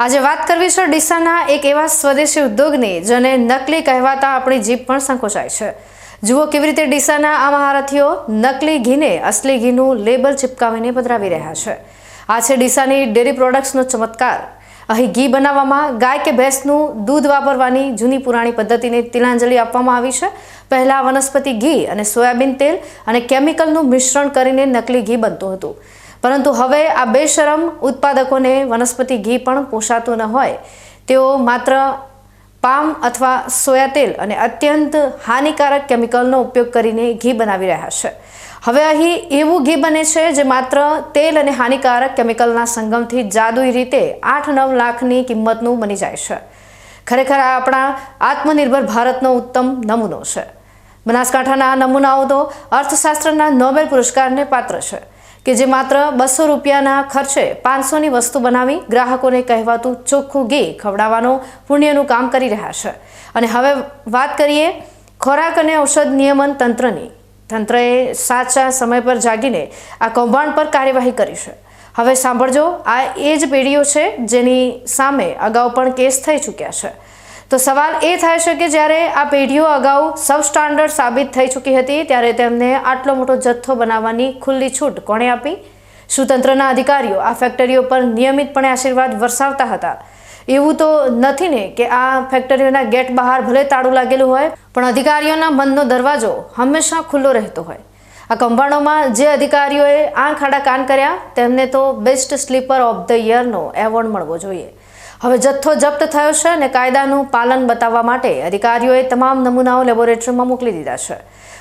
આજે વાત કરવી છે ડીસાના એક એવા સ્વદેશી ઉદ્યોગની જેને નકલી કહેવાતા આપણી જીભ પણ સંકોચાય છે. જુઓ કેવી રીતે ડીસાના આ મહારથીઓ નકલી ઘીને, અસલી ઘીનું લેબલ ચિપકાવીને પધરાવી રહ્યા છે. આ છે ડીસાની ડેરી પ્રોડક્ટ્સનો ચમત્કાર. અહીં ઘી બનાવવામાં ગાય કે ભેંસનું દૂધ વાપરવાની જૂની પુરાણી પદ્ધતિને તિલાંજલિ આપવામાં આવી છે. પહેલાં વનસ્પતિ ઘી અને સોયાબીન તેલ અને કેમિકલનું મિશ્રણ કરીને નકલી ઘી બનતું હતું. પરંતુ હવે આ બેશરમ ઉત્પાદકોને વનસ્પતિ ઘી પણ પોષાતું ન હોય. તેઓ માત્ર પામ અથવા સોયા તેલ અને અત્યંત હાનિકારક કેમિકલનો ઉપયોગ કરીને ઘી બનાવી રહ્યા છે. હવે અહીં એવું ઘી બને છે જે માત્ર તેલ અને હાનિકારક કેમિકલના સંગમથી જાદુઈ રીતે આઠ નવ લાખની કિંમતનું બની જાય છે. ખરેખર આ આપણા આત્મનિર્ભર ભારતનો ઉત્તમ નમૂનો છે. બનાસકાંઠાના આ નમૂનાઓ તો અર્થશાસ્ત્રના નોબેલ પુરસ્કારને પાત્ર છે. કે જે માત્ર બસો રૂપિયાના ખર્ચે પાંચસોની વસ્તુ બનાવી ગ્રાહકોને કહેવાતું ચોખ્ખું ઘી ખવડાવવાનો પુણ્યનું કામ કરી રહ્યા છે. અને હવે વાત કરીએ ખોરાક અને ઔષધ નિયમન તંત્રની. તંત્રએ સાચા સમય પર જાગીને આ કૌભાંડ પર કાર્યવાહી કરી છે. હવે સાંભળજો, આ એ જ પેઢીઓ છે જેની સામે અગાઉ પણ કેસ થઈ ચૂક્યા છે. તો સવાલ એ થાય છે કે જ્યારે આ પેઢીઓ અગાઉ સબ સ્ટાન્ડર્ડ સાબિત થઈ ચૂકી હતી, ત્યારે તેમને આટલો મોટો જથ્થો બનાવવાની ખુલ્લી છૂટ કોણે આપી? શું તંત્રના અધિકારીઓ આ ફેક્ટરીઓ પર નિયમિતપણે આશીર્વાદ વરસાવતા હતા. એવું તો નથી ને કે આ ફેક્ટરીઓના ગેટ બહાર ભલે તાળું લાગેલું હોય, પણ અધિકારીઓના મનનો દરવાજો હંમેશા ખુલ્લો રહેતો હોય. આ કૌભાંડોમાં જે અધિકારીઓએ આંખ આડા કાન કર્યા, તેમને તો બેસ્ટ સ્લીપર ઓફ ધ યરનો એવોર્ડ મળવો જોઈએ. હવે જથ્થો જપ્ત થયો છે અને કાયદાનું પાલન બતાવવા માટે અધિકારીઓએ તમામ નમૂનાઓ લેબોરેટરીમાં મોકલી દીધા છે.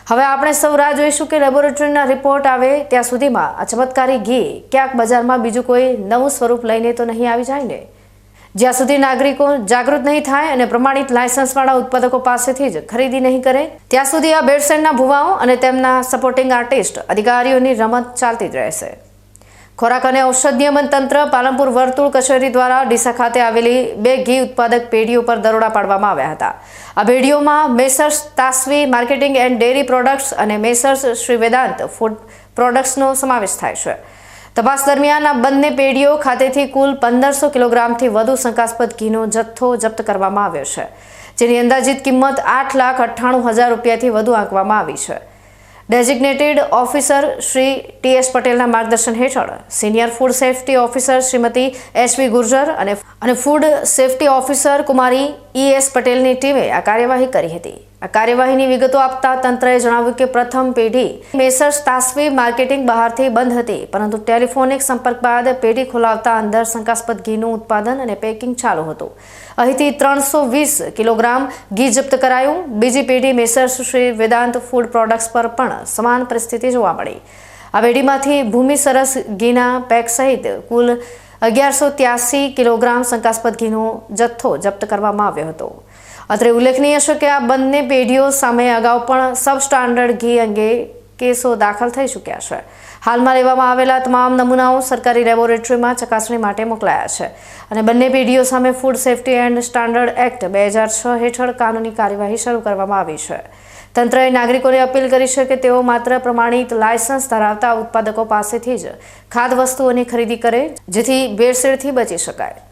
હવે આપણે સૌ રાહ જોઈશું કે લેબોરેટરીના રિપોર્ટ આવે ત્યાં સુધીમાં આ ચમત્કારી ઘી ક્યાંક બજારમાં બીજું કોઈ નવું સ્વરૂપ લઈને તો નહીં આવી જાય ને? જ્યાં સુધી નાગરિકો જાગૃત નહીં થાય અને પ્રમાણિત લાયસન્સવાળા ઉત્પાદકો પાસેથી જ ખરીદી નહીં કરે, ત્યાં સુધી આ બેડસેન્ડના ભુવાઓ અને તેમના સપોર્ટિંગ આર્ટિસ્ટ અધિકારીઓની રમત ચાલતી જ રહેશે. ખોરાક અને ઔષધ તંત્ર પાલનપુર વર્તુળ કચેરી દ્વારા ડીસા ખાતે આવેલી બે ઘી ઉત્પાદક પેઢીઓ પર દરોડા પાડવામાં આવ્યા હતા. આ પેઢીઓમાં messrs, Tasvi, marketing and dairy products અને મેસર્સ શ્રી વેદાંત ફૂડ પ્રોડક્ટ્સનો સમાવેશ થાય છે. તપાસ દરમિયાન આ બંને પેઢીઓ ખાતેથી કુલ પંદરસો કિલોગ્રામથી વધુ શંકાસ્પદ ઘીનો જથ્થો જપ્ત કરવામાં આવ્યો છે, જેની અંદાજિત કિંમત આઠ લાખ અઠ્ઠાણું હજાર રૂપિયાથી વધુ આંકવામાં આવી છે. Designated officer Shri T S પટેલના માર્ગદર્શન હેઠળ senior food safety officer Shrimati S V Gurjar અને અને food safety officer Kumari E S પટેલની ટીમે આ કાર્યવાહી કરી હતી. આ કાર્યવાહીની વિગતો આપતા તંત્રએ જણાવ્યું કે પ્રથમ પેઢી મેસર્સ તાસવી માર્કેટિંગ બહારથી બંધ હતી, પરંતુ ટેલિફોનિક સંપર્ક બાદ પેઢી ખોલાવતા અંદર શંકાસ્પદ ઘીનું ઉત્પાદન અને પેકિંગ ચાલુ હતું. અહીંથી ત્રણસો વીસ કિલોગ્રામ ઘી જપ્ત કરાયું. બીજી પેઢી messrs Shri Vedant food products પર પણ સમાન પરિસ્થિતિ જોવા મળી. આ પેઢીમાંથી ભૂમિ સરસ ઘીના પેક સહિત કુલ અગિયારસો ત્યાસી કિલોગ્રામ શંકાસ્પદ ઘીનો જથ્થો જપ્ત કરવામાં આવ્યો હતો. અત્રે ઉલ્લેખનીય છે કે આ બંને પેઢીઓ સામે અગાઉ પણ સબ સ્ટાન્ડર્ડ ઘી અંગે કેસો દાખલ થઈ ચૂક્યા છે. હાલમાં લેવામાં આવેલા તમામ નમૂનાઓ સરકારી લેબોરેટરીમાં ચકાસણી માટે મોકલાયા છે અને બંને પેઢીઓ સામે food safety and standard act બે હજાર છ હેઠળ કાનૂની કાર્યવાહી શરૂ કરવામાં આવી છે. તંત્રએ નાગરિકોને અપીલ કરી છે કે તેઓ માત્ર પ્રમાણિત લાયસન્સ ધરાવતા ઉત્પાદકો પાસેથી જ ખાદ્ય વસ્તુઓની ખરીદી કરે, જેથી ભેળસેળથી બચી શકાય.